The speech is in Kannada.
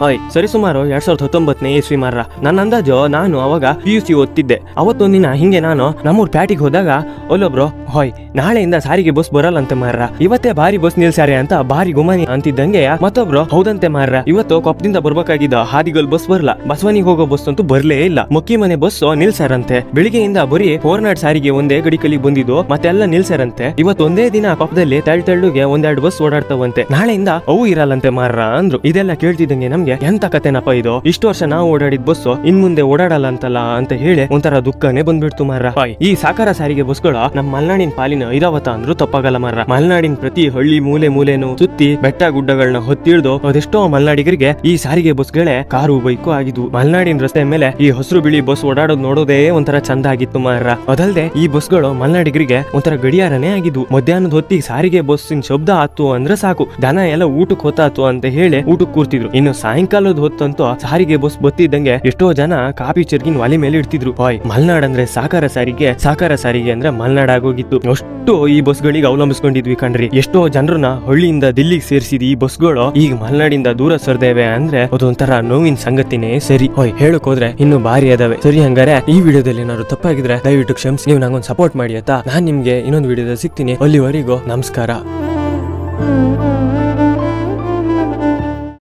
ಹಾಯ್ ಸರಿಸುಮಾರು ಎರಡ್ ಸಾವಿರದ ಹತ್ತೊಂಬತ್ತನೇ ಇಸ್ವಿ ಮಾರ್ರ. ನನ್ನ ಅಂದಾಜು ನಾನು ಅವಾಗ ಪಿ ಯು ಸಿ ಓದ್ತಿದ್ದೆ. ಅವತ್ತೊಂದಿನ ಹಿಂಗೆ ನಾನು ನಮ್ಮೂರ್ ಪ್ಯಾಟಿಗೆ ಹೋದಾಗ ಒಲ್ಲೊಬ್ರು ಹಾಯ್, ನಾಳೆಯಿಂದ ಸಾರಿಗೆ ಬಸ್ ಬರಲ್ಲಂತೆ ಮಾರ್ರ. ಇವತ್ತೇ ಭಾರಿ ಬಸ್ ನಿಲ್ಸಾರೆ ಅಂತ ಭಾರಿ ಗುಮಾನಿ ಅಂತಿದ್ದಂಗೆ ಮತ್ತೊಬ್ರು, ಹೌದಂತೆ ಮಾರ್ರ. ಇವತ್ತು ಕೊಪ್ಪದಿಂದ ಬರ್ಬೇಕಾಗಿದ್ದ ಹಾದಿಗಲ್ ಬಸ್ ಬರಲ್ಲ. ಬಸವನಿಗೆ ಹೋಗೋ ಬಸ್ ಅಂತೂ ಬರ್ಲೇ ಇಲ್ಲ. ಮೊಕ್ಕಿ ಮನೆ ಬಸ್ ನಿಲ್ಸಾರಂತೆ ಬೆಳಿಗ್ಗೆಯಿಂದ ಬರೀ ಹೋರ್ನಾಡ್ ಸಾರಿಗೆ ಒಂದೇ ಗಡಿಕಲಿ ಬಂದಿದ್ದು, ಮತ್ತೆಲ್ಲ ನಿಲ್ಸಾರಂತೆ ಇವತ್ತು ಒಂದೇ ದಿನ ಕೊಪ್ಪದಲ್ಲಿ ತಳ್ಳು ತಳ್ಳುಗೆ ಒಂದೆರಡು ಬಸ್ ಓಡಾಡ್ತವಂತೆ. ನಾಳೆಯಿಂದ ಅವು ಇರಲ್ಲಂತೆ ಮಾರ್ರ, ಅಂದ್ರು. ಇದೆಲ್ಲ ಕೇಳ್ತಿದ್ದಂಗೆ ನಮ್ಗೆ ಎಂತ ಕತೆನಪ್ಪ ಇದು? ಇಷ್ಟು ವರ್ಷ ನಾವು ಓಡಾಡಿದ ಬಸ್ ಇನ್ ಮುಂದೆ ಓಡಾಡಲ್ಲ ಅಂತಲ್ಲ ಅಂತ ಹೇಳಿ ಒಂಥರ ದುಃಖನೇ ಬಂದ್ಬಿಡ್ತು ಮಾರ ಈ ಸಾಕಾರ ಸಾರಿಗೆ ಬಸ್ಗಳು ನಮ್ಮ ಮಲ್ನಾಡಿನ ಪಾಲಿನ ಐರಾವತ ಅಂದ್ರು ತಪ್ಪಾಗಲ್ಲ ಮಾರ ಮಲ್ನಾಡಿನ ಪ್ರತಿ ಹಳ್ಳಿ ಮೂಲೆ ಮೂಲೆನು ಸುತ್ತಿ ಬೆಟ್ಟ ಗುಡ್ಡಗಳನ್ನ ಹೊತ್ತಿಳ್ದು ಅದೆಷ್ಟೋ ಮಲ್ನಾಡಿಗರಿಗೆ ಈ ಸಾರಿಗೆ ಬಸ್ಗಳೇ ಕಾರು, ಬೈಕು ಆಗಿದ್ವು. ಮಲ್ನಾಡಿನ ರಸ್ತೆ ಮೇಲೆ ಈ ಹಸಿರು ಬಿಳಿ ಬಸ್ ಓಡಾಡೋದು ನೋಡೋದೇ ಒಂಥರ ಚಂದ ಆಗಿತ್ತು ಮಾರ ಅದಲ್ದೆ ಈ ಬಸ್ಗಳು ಮಲ್ನಾಡಿಗರಿಗೆ ಒಂಥರ ಗಡಿಯಾರನೇ ಆಗಿದ್ವು. ಮಧ್ಯಾಹ್ನದ ಹೊತ್ತಿಗೆ ಸಾರಿಗೆ ಬಸ್ಸಿನ ಶಬ್ದ ಆತು ಅಂದ್ರೆ ಸಾಕು. ದನ ಎಲ್ಲ ಊಟಕ್ಕೆ ಹೊತ್ತಾತು ಅಂತ ಹೇಳಿ ಊಟಕ್ಕೆ ಕೂರ್ತಿದ್ರು. ಇನ್ನು ಸಾಯಂಕಾಲದ ಹೊತ್ತಂತೂ ಸಾರಿಗೆ ಬಸ್ ಬತ್ತಿದ್ದಂಗೆ ಎಷ್ಟೋ ಜನ ಕಾಪಿ ಚರ್ಗಿನ ಒಲೆ ಮೇಲೆ ಇಡ್ತಿದ್ರು. ಹಾಯ್ ಮಲ್ನಾಡ್ ಅಂದ್ರೆ ಸಾಕಾರ ಸಾರಿಗೆ ಸಾಕಾರ ಸಾರಿಗೆ ಅಂದ್ರೆ ಮಲ್ನಾಡ್ ಆಗೋಗಿತ್ತು. ಅಷ್ಟು ಈ ಬಸ್ಗಳಿಗೆ ಅವಲಂಬಿಸ್ಕೊಂಡಿದ್ವಿ ಕಣ್ರಿ. ಎಷ್ಟೋ ಜನರನ್ನ ಹಳ್ಳಿಯಿಂದ ದಿಲ್ಲಿಗೆ ಸೇರಿಸಿದ ಈ ಬಸ್ಗಳು ಈಗ ಮಲ್ನಾಡಿಂದ ದೂರ ಸರ್ದೇವೆ ಅಂದ್ರೆ ಅದೊಂಥರ ನೋವಿನ ಸಂಗತಿನೇ ಸರಿ. ಹೋಯ್ ಹೇಳಕ್ ಹೋದ್ರೆ ಇನ್ನು ಭಾರಿ ಅದಾವೆ. ಸರಿ ಹಂಗಾರೆ, ಈ ವಿಡಿಯೋದಲ್ಲಿ ಏನಾದ್ರು ತಪ್ಪಾಗಿದ್ರೆ ದಯವಿಟ್ಟು ಕ್ಷಮಿಸಿ, ನೀವು ನಂಗೊಂದು ಸಪೋರ್ಟ್ ಮಾಡಿ ಆಯ್ತಾ? ನಾನ್ ನಿಮ್ಗೆ ಇನ್ನೊಂದು ವಿಡಿಯೋದಲ್ಲಿ ಸಿಗ್ತೀನಿ. ಅಲ್ಲಿವರೆಗೂ ನಮಸ್ಕಾರ.